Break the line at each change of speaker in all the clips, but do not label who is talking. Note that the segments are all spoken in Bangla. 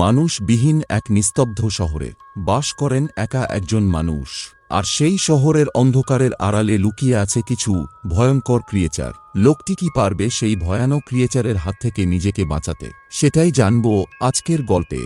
মানুষবিহীন এক নিস্তব্ধ শহরে বাস করেন একা একজন মানুষ, আর সেই শহরের অন্ধকারের আড়ালে লুকিয়ে আছে কিছু ভয়ঙ্কর ক্রিয়েচার লোকটি কি পারবে সেই ভয়ানক ক্রিয়েচারের হাত থেকে নিজেকে বাঁচাতে? সেটাই জানব আজকের গল্পে।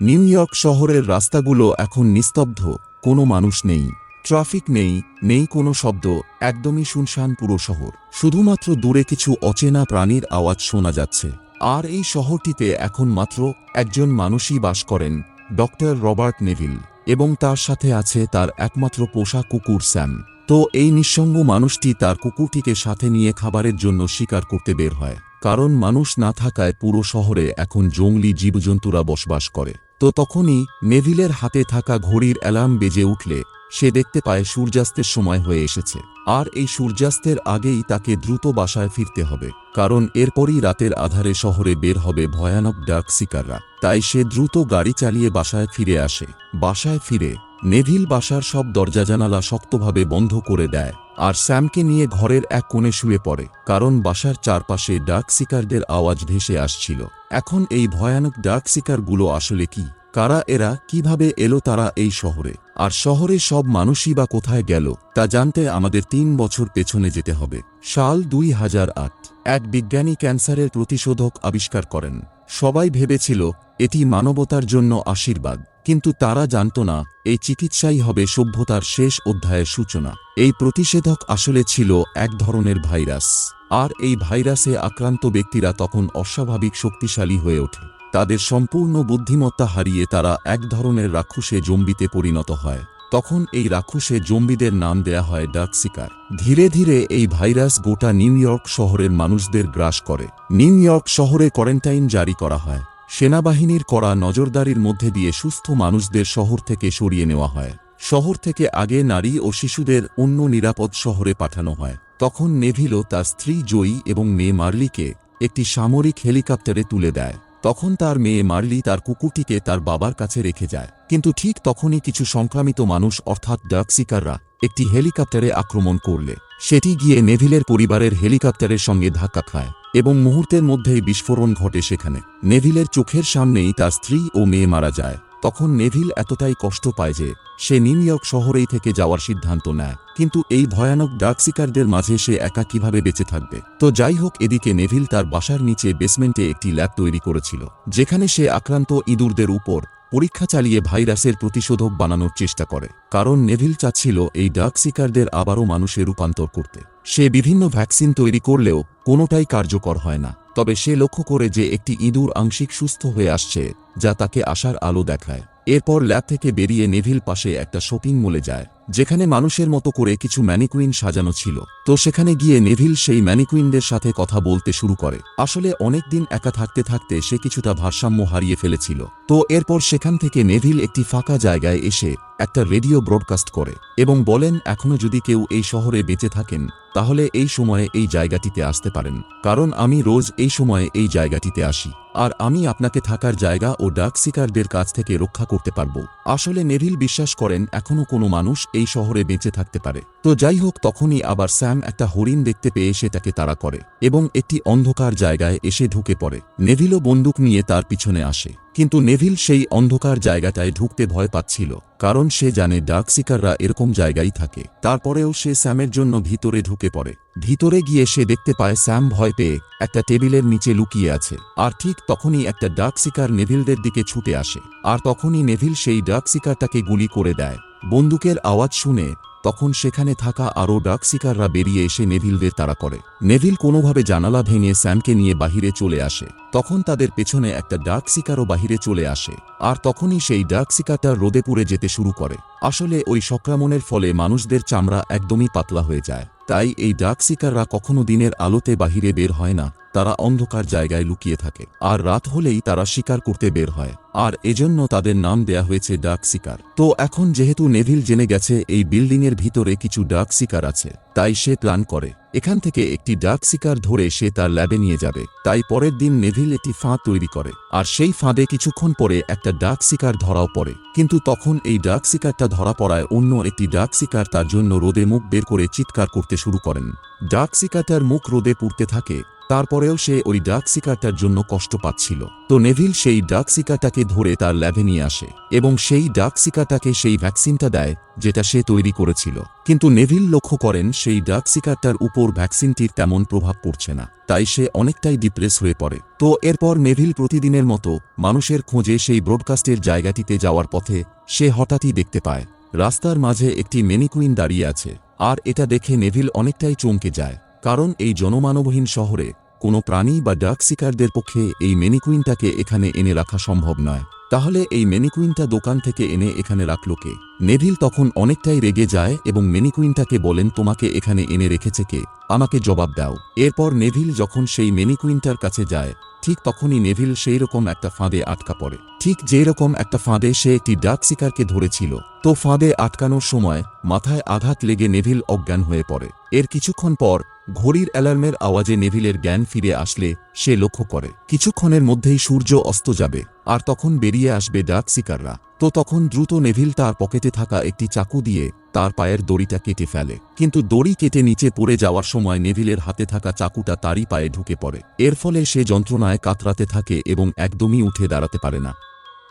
নিউ ইয়র্ক শহরের রাস্তাগুলো এখন নিস্তব্ধ, কোনো মানুষ নেই, ট্রাফিক নেই নেই কোনো শব্দ, একদমই শুনশান পুরো শহর। শুধুমাত্র দূরে কিছু অচেনা প্রাণীর আওয়াজ শোনা যাচ্ছে। আর এই শহরটিতে এখন মাত্র একজন মানুষই বাস করেন, ডক্টর রবার্ট নেভিল, এবং তার সাথে আছে তার একমাত্র পোষা কুকুর স্যাম। তো এই নিঃসঙ্গ মানুষটি তার কুকুরটিকে সাথে নিয়ে খাবারের জন্য শিকার করতে বের হয়, কারণ মানুষ না থাকায় পুরো শহরে এখন জঙ্গলি জীবজন্তুরা বসবাস করে। তো তখনই নেভিলের হাতে থাকা ঘড়ির অ্যালার্ম বেজে উঠলে সে দেখতে পায় সূর্যাস্তের সময় হয়ে এসেছে। আর এই সূর্যাস্তের আগেই তাকে দ্রুত বাসায় ফিরতে হবে, কারণ এরপরই রাতের আধারে শহরে বের হবে ভয়ানক ডাক শিকাররা। তাই সে দ্রুত গাড়ি চালিয়ে বাসায় ফিরে আসে। বাসায় ফিরে, নেভিল বাসার সব দরজা জানালা শক্তভাবে বন্ধ করে দেয়, আর স্যামকে নিয়ে ঘরের এক কোণে শুয়ে পড়ে, কারণ বাসার চারপাশে ডাক শিকারদের আওয়াজ ভেসে আসছিল। এখন এই ভয়ানক ডাক শিকারগুলো আসলে কি? কারা এরা? কীভাবে এলো তারা এই শহরে? আর শহরে সব মানুষই বা কোথায় গেল, তা জানতে আমাদের তিন বছর পেছনে যেতে হবে। সাল দুই হাজার আট, এক বিজ্ঞানী ক্যান্সারের প্রতিশোধক আবিষ্কার করেন। সবাই ভেবেছিল, এটি মানবতার জন্য আশীর্বাদ, কিন্তু তারা জানত না, এই চিকিৎসাই হবে সভ্যতার শেষ অধ্যায়ের সূচনা। এই প্রতিষেধক আসলে ছিল এক ধরনের ভাইরাস। আর এই ভাইরাসে আক্রান্ত ব্যক্তিরা তখন অস্বাভাবিক শক্তিশালী হয়ে ওঠে। তাদের সম্পূর্ণ বুদ্ধিমত্তা হারিয়ে তারা এক ধরনের রাক্ষসে জম্বিতে পরিণত হয়। তখন এই রাক্ষসে জম্বিদের নাম দেয়া হয় ডাক শিকার। ধীরে ধীরে এই ভাইরাস গোটা নিউ ইয়র্ক শহরের মানুষদের গ্রাস করে। নিউ ইয়র্ক শহরে কোয়ারেন্টাইন জারি করা হয়। সেনাবাহিনীর করা নজরদারির মধ্যে দিয়ে সুস্থ মানুষদের শহর থেকে সরিয়ে নেওয়া হয়। শহর থেকে আগে নারী ও শিশুদের অন্য নিরাপদ শহরে পাঠানো হয়। তখন নেভিলও তার স্ত্রী জয়ী এবং মেয়ে মার্লিকে একটি সামরিক হেলিকপ্টারে তুলে দেয়। তখন তার মেয়ে মার্লি তার কুকুরটিকে তার বাবার কাছে রেখে যায়। কিন্তু ঠিক তখনই কিছু সংক্রামিত মানুষ, অর্থাৎ ডাকসিকাররা একটি হেলিকপ্টারে আক্রমণ করলে। সেটি গিয়ে নেভিলের পরিবারের হেলিকপ্টারের সঙ্গে ধাক্কা খায় এবং মুহূর্তের মধ্যেই বিস্ফোরণ ঘটে সেখানে। নেভিলের চোখের সামনেই তার স্ত্রী ও মেয়ে মারা যায়। তখন নেভিল এতটাই কষ্ট পায় যে সে নিউ ইয়র্ক শহরেই থেকে যাওয়ার সিদ্ধান্ত নেয়। কিন্তু এই ভয়ানক ডাক শিকারদের মাঝে সে একা কীভাবে বেঁচে থাকবে? তো যাই হোক, এদিকে নেভিল তার বাসার নিচে বেসমেন্টে একটি ল্যাব তৈরি করেছিল, যেখানে সে আক্রান্ত ইঁদুরদের উপর পরীক্ষা চালিয়ে ভাইরাসের প্রতিশোধক বানানোর চেষ্টা করে। কারণ নেভিল চাচ্ছিল এই ডাক শিকারদের আবারও মানুষে রূপান্তর করতে। সে বিভিন্ন ভ্যাকসিন তৈরি করলেও কোনোটাই কার্যকর হয় না। তবে সে লক্ষ্য করে যে একটি ইঁদুর আংশিক সুস্থ হয়ে আসছে, যা তাকে আশার আলো দেখায়। এরপর ল্যাব থেকে বেরিয়ে নেভিল পাশে একটা শপিং মলে যায়, যেখানে মানুষের মতো করে কিছু ম্যানিকুইন সাজানো ছিল। তো সেখানে গিয়ে নেভিল সেই ম্যানিকুইনদের সাথে কথা বলতে শুরু করে। আসলে অনেক দিন একা থাকতে থাকতে সে কিছুটা ভারসাম্য হারিয়ে ফেলেছিল। তো এরপর সেখান থেকে নেভিল একটি ফাঁকা জায়গায় এসে একটা রেডিও ব্রডকাস্ট করে এবং বলেন এখনও যদি কেউ এই শহরে বেঁচে থাকেন, তাহলে এই সময়ে এই জায়গাটিতে আসতে পারেন। কারণ আমি রোজ এই সময়ে এই জায়গাটিতে আসি। আর আমি আপনাকে থাকার জায়গা ও ডাক শিকারদের কাছ থেকে রক্ষা করতে পারব। আসলে নেভিল বিশ্বাস করেন এখনও কোনো মানুষ এই শহরে বেঁচে থাকতে পারে। তো যাই হোক, তখনই আবার স্যাম একটা হরিণ দেখতে পেয়ে সে তাকে তাড়া করে এবং একটি অন্ধকার জায়গায় এসে ঢুকে পড়ে। নেভিলও বন্দুক নিয়ে তার পিছনে আসে। কিন্তু নেভিল সেই অন্ধকার জায়গাটায় ঢুকতে ভয় পাচ্ছিল, কারণ সে জানে ডাক শিকাররা এরকম জায়গায় থাকে। তারপরেও সে স্যামের জন্য ভিতরে ঢুকে পড়ে। ভিতরে গিয়ে সে দেখতে পায় স্যাম ভয় পেয়ে একটা টেবিলের নিচে লুকিয়ে আছে, আর ঠিক তখনই একটা ডাক শিকার নেভিলদের দিকে ছুটে আসে। আর তখনই নেভিল সেই ডাক শিকারটাকে গুলি করে দেয়। বন্দুকের আওয়াজ শুনে তখন সেখানে থাকা আরও ডাক শিকাররা বেরিয়ে এসে নেভিলদের তাড়া করে। নেভিল কোনোভাবে জানালা ভেঙে স্যামকে নিয়ে বাহিরে চলে আসে। তখন তাদের পেছনে একটা ডাক শিকারও বাহিরে চলে আসে। আর তখনই সেই ডাক শিকারটা রোদে পুড়ে যেতে শুরু করে। আসলে ওই সংক্রমণের ফলে মানুষদের চামড়া একদমই পাতলা হয়ে যায়। তাই এই ডাক শিকাররা কখনো দিনের আলোতে বাহিরে বের হয় না। তারা অন্ধকার জায়গায় লুকিয়ে থাকে, আর রাত হলেই তারা শিকার করতে বের হয়, আর এজন্য তাদের নাম দেয়া হয়েছে ডাক শিকার। তো এখন যেহেতু নেভিল জেনে গেছে, এই বিল্ডিংয়ের ভিতরে কিছু ডাক শিকার আছে, তাই সে প্ল্যান করে। এখান থেকে একটি ডাক শিকার ধরে সে তার ল্যাবে নিয়ে যাবে, তাই পরের দিন নেভিল একটি ফাঁদ তৈরি করে, আর সেই ফাঁদে কিছুক্ষণ পরে একটা ডাক শিকার ধরাও পড়ে। কিন্তু তখন এই ডাক শিকারটা ধরা পড়ায় অন্য একটি ডাক শিকার তার জন্য রোদে মুখ বের করে চিৎকার করতে শুরু করেন। ডাক শিকারটার মুখ রোদে পুড়তে থাকে তারপরেও সে ওই ডাক শিকারটার জন্য কষ্ট পাচ্ছিল। তো নেভিল সেই ডাক শিকারটাকে ধরে তার ল্যাবে নিয়ে আসে এবং সেই ডাক শিকারটাকে সেই ভ্যাকসিনটা দেয়, যেটা সে তৈরি করেছিল। কিন্তু নেভিল লক্ষ্য করেন সেই ডাক শিকারটার উপর ভ্যাকসিনটির তেমন প্রভাব পড়ছে না, তাই সে অনেকটাই ডিপ্রেস হয়ে পড়ে। তো এরপর নেভিল প্রতিদিনের মতো মানুষের খোঁজে সেই ব্রডকাস্টের জায়গাটিতে যাওয়ার পথে সে হঠাৎই দেখতে পায়, রাস্তার মাঝে একটি মেনিকুইন দাঁড়িয়ে আছে, আর এটা দেখে নেভিল অনেকটাই চমকে যায়। কারণ এই জনমানবহীন শহরে কোনো প্রাণী বা ডাক শিকারদের পক্ষে এই মেনিকুইনটাকে এখানে এনে রাখা সম্ভব নয়। তাহলে এই মেনিকুইনটা দোকান থেকে এনে এখানে রাখল কে? নেভিল তখন অনেকটাই রেগে যায় এবং মেনিকুইনটাকে বলেন, তোমাকে এখানে এনে রেখেছে কে? আমাকে জবাব দাও। এরপর নেভিল যখন সেই মেনিকুইনটার কাছে যায়, ঠিক তখনই নেভিল সেই রকম একটা ফাঁদে আটকা পড়ে। ঠিক যেই রকম একটা ফাঁদে সে একটি ডাক শিকারকে ধরেছিল, তো ফাঁদে আটকানোর সময় মাথায় আঘাত লেগে নেভিল অজ্ঞান হয়ে পড়ে। এর কিছুক্ষণ পর ঘড়ির অ্যালার্মের আওয়াজে নেভিলের জ্ঞান ফিরে আসলে সে লক্ষ্য করে। কিছুক্ষণের মধ্যেই সূর্য অস্ত যাবে, আর তখন বেরিয়ে আসবে ডাক শিকাররা। তো তখন দ্রুত নেভিল তার পকেটে থাকা একটি চাকু দিয়ে তার পায়ের দড়িটা কেটে ফেলে। কিন্তু দড়ি কেটে নিচে পড়ে যাওয়ার সময় নেভিলের হাতে থাকা চাকুটা তারই পায়ে ঢুকে পড়ে। এর ফলে সে যন্ত্রণায় কাতরাতে থাকে এবং একদমই উঠে দাঁড়াতে পারে না।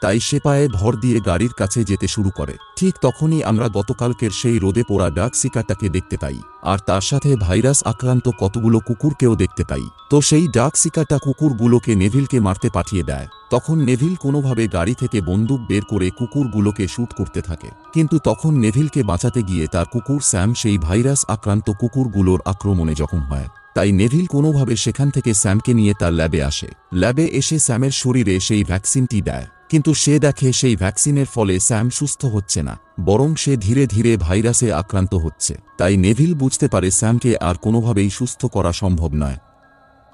তাই সে পায়ে ভর দিয়ে গাড়ির কাছে যেতে শুরু করে। ঠিক তখনই আমরা গতকালকের সেই রোদে পোড়া ডাক শিকারটাকে দেখতে পাই। আর তার সাথে ভাইরাস আক্রান্ত কতগুলো কুকুরকেও দেখতে পাই। তো সেই ডাক শিকারটা কুকুরগুলোকে নেভিলকে মারতে পাঠিয়ে দেয়। তখন নেভিল কোনোভাবে গাড়ি থেকে বন্দুক বের করে কুকুরগুলোকে শ্যুট করতে থাকে। কিন্তু তখন নেভিলকে বাঁচাতে গিয়ে তার কুকুর স্যাম সেই ভাইরাস আক্রান্ত কুকুরগুলোর আক্রমণে জখম হয়। তাই নেভিল কোনোভাবে সেখান থেকে স্যামকে নিয়ে তার ল্যাবে আসে। ল্যাবে এসে স্যামের শরীরে সেই ভ্যাকসিনটি দেয়। কিন্তু সে দেখে সেই ভ্যাকসিনের ফলে স্যাম সুস্থ হচ্ছে না, বরং সে ধীরে ধীরে ভাইরাসে আক্রান্ত হচ্ছে। তাই নেভিল বুঝতে পারে স্যামকে আর কোনোভাবেই সুস্থ করা সম্ভব নয়।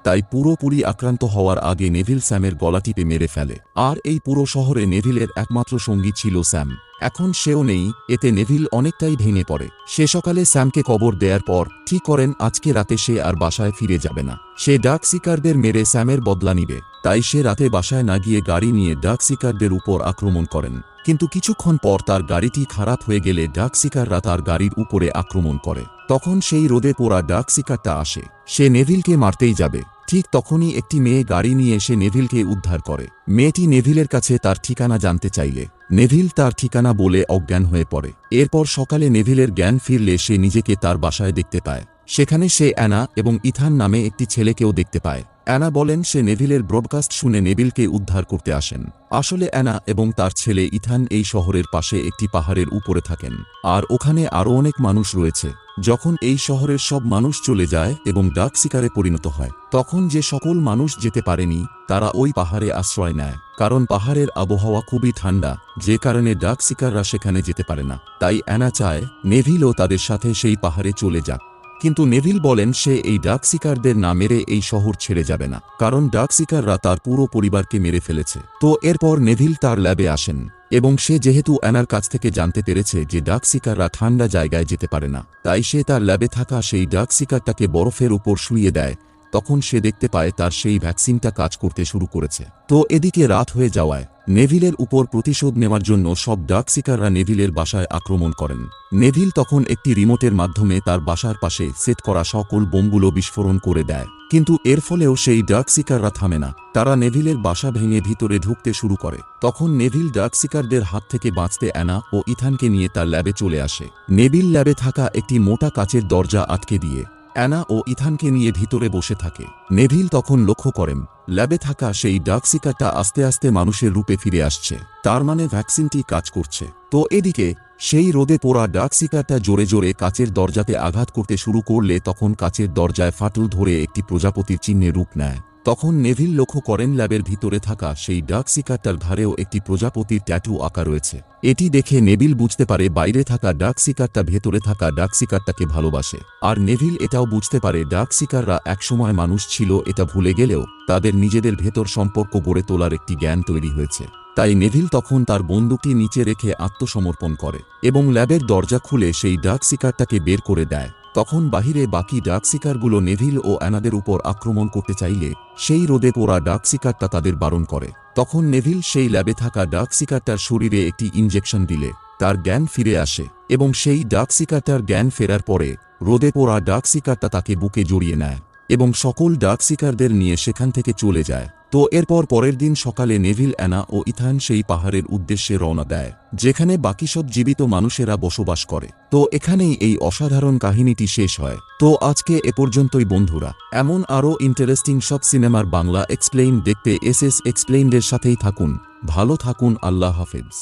তাই পুরোপুরি আক্রান্ত হওয়ার আগে নেভিল স্যামের গলা টিপে মেরে ফেলে। আর এই পুরো শহরে নেভিলের একমাত্র সঙ্গী ছিল স্যাম। এখন সেও নেই, এতে নেভিল অনেকটাই ভেঙে পড়ে। সে সকালে স্যামকে কবর দেওয়ার পর ঠিক করেন, আজকে রাতে সে আর বাসায় ফিরে যাবে না। সে ডাক শিকারদের মেরে স্যামের বদলা নিবে। তাই সে রাতে বাসায় না গিয়ে গাড়ি নিয়ে ডাক শিকারদের উপর আক্রমণ করেন। কিন্তু কিছুক্ষণ পর তার গাড়িটি খারাপ হয়ে গেলে ডাক শিকাররা তার গাড়ির উপরে আক্রমণ করে। তখন সেই রোদে পোড়া ডাক শিকারটা আসে। সে নেভিলকে মারতেই যাবে। ঠিক তখনই একটি মেয়ে গাড়ি নিয়ে এসে নেভিলকে উদ্ধার করে। মেয়েটি নেভিলের কাছে তার ঠিকানা জানতে চাইলে। নেভিল তার ঠিকানা বলে অজ্ঞান হয়ে পড়ে। এরপর সকালে নেভিলের জ্ঞান ফিরলে সে নিজেকে তার বাসায় দেখতে পায়। সেখানে সে অ্যানা এবং ইথান নামে একটি ছেলেকেও দেখতে পায়। অ্যানা বলেন, সে নেভিলের ব্রডকাস্ট শুনে নেভিলকে উদ্ধার করতে আসেন। আসলে অ্যানা এবং তার ছেলে ইথান এই শহরের পাশে একটি পাহাড়ের উপরে থাকেন। আর ওখানে আরও অনেক মানুষ রয়েছে। যখন এই শহরের সব মানুষ চলে যায় এবং ডাক শিকারে পরিণত হয়, তখন যে সকল মানুষ যেতে পারেনি, তারা ওই পাহাড়ে আশ্রয় নেয়। কারণ পাহাড়ের আবহাওয়া খুবই ঠান্ডা, যে কারণে ডাক শিকাররা সেখানে যেতে পারে না। তাই অ্যানা চায়, নেভিলও তাদের সাথে সেই পাহাড়ে চলে যাক। কিন্তু নেভিল বলেন সে এই ডাক শিকারদের না মেরে এই শহর ছেড়ে যাবে না, কারণ ডাক শিকাররা তার পুরো পরিবারকে মেরে ফেলেছে। তো এরপর নেভিল তার ল্যাবে আসেন, এবং সে যেহেতু অ্যানার কাছ থেকে জানতে পেরেছে যে ডাকসিকাররা ঠান্ডা জায়গায় যেতে পারে না, তাই সে তার ল্যাবে থাকা সেই ডাক শিকারটাকে বরফের উপর শুইয়ে দেয় তখন সে দেখতে পায় তার সেই ভ্যাকসিনটা কাজ করতে শুরু করেছে। তো এদিকে রাত হয়ে যাওয়ায়, নেভিলের উপর প্রতিশোধ নেওয়ার জন্য সব ডাক শিকাররা নেভিলের বাসায় আক্রমণ করেন। নেভিল তখন একটি রিমোটের মাধ্যমে তার বাসার পাশে সেট করা সকল বোমগুলো বিস্ফোরণ করে দেয়। কিন্তু এর ফলেও সেই ডাক শিকাররা থামে না। তারা নেভিলের বাসা ভেঙে ভিতরে ঢুকতে শুরু করে। তখন নেভিল ডাক শিকারদের হাত থেকে বাঁচতে অ্যানা ও ইথানকে নিয়ে তার ল্যাবে চলে আসে। নেভিল ল্যাবে থাকা একটি মোটা কাচের দরজা আটকে দিয়ে অ্যানা ও ইথানকে নিয়ে ভিতরে বসে থাকে। নেভিল তখন লক্ষ্য করেন, ল্যাবে থাকা সেই ডাক শিকারটা আস্তে আস্তে মানুষের রূপে ফিরে আসছে। তার মানে ভ্যাকসিনটি কাজ করছে। তো এদিকে, সেই রোদে পোড়া ডাক শিকারটা জোরে জোরে কাচের দরজাতে আঘাত করতে শুরু করলে তখন কাচের দরজায় ফাটল ধরে একটি প্রজাপতির চিহ্নে রূপ নেয়। তখন নেভিল লক্ষ্য করেন ল্যাবের ভিতরে থাকা সেই ডাক শিকারটার ধারেও একটি প্রজাপতির ট্যাটু আঁকা রয়েছে। এটি দেখে নেভিল বুঝতে পারে বাইরে থাকা ডাক শিকারটা ভেতরে থাকা ডাক শিকারটাকে ভালোবাসে। আর নেভিল এটাও বুঝতে পারে ডাক শিকাররা একসময় মানুষ ছিল, এটা ভুলে গেলেও তাদের নিজেদের ভেতর সম্পর্ক গড়ে তোলার একটি জ্ঞান তৈরি হয়েছে। তাই নেভিল তখন তার বন্দুকটি নিচে রেখে আত্মসমর্পণ করে এবং ল্যাবের দরজা খুলে সেই ডাক শিকারটাকে বের করে দেয়। তখন বাহিরে বাকি ডাকসিকারগুলো নেভিল ও অ্যানাদের উপর আক্রমণ করতে চাইলে সেই রোদে পোড়া ডাকসিকারটা তাদের বারণ করে। তখন নেভিল সেই ল্যাবে থাকা ডাকসিকারটার শরীরে একটি ইঞ্জেকশন দিলে, তার জ্ঞান ফিরে আসে এবং সেই ডাকসিকারটার জ্ঞান ফেরার পরে রোদে পোড়া ডাকসিকারটা তাকে বুকে জড়িয়ে নেয়। এবং সকল ডাক শিকারদের নিয়ে সেখান থেকে চলে যায়। তো এরপর পরের দিন সকালে নেভিল, অ্যানা ও ইথান সেই পাহাড়ের উদ্দেশ্যে রওনা দেয়, যেখানে বাকি সব জীবিত মানুষেরা বসবাস করে। তো এখানেই এই অসাধারণ কাহিনীটি শেষ হয়। তো আজকে এ পর্যন্তই বন্ধুরা। এমন আরও ইন্টারেস্টিং সব সিনেমার বাংলা এক্সপ্লেইন দেখতে এস এস এক্সপ্লেইনদের সাথেই থাকুন। ভালো থাকুন, আল্লাহ হাফেজ।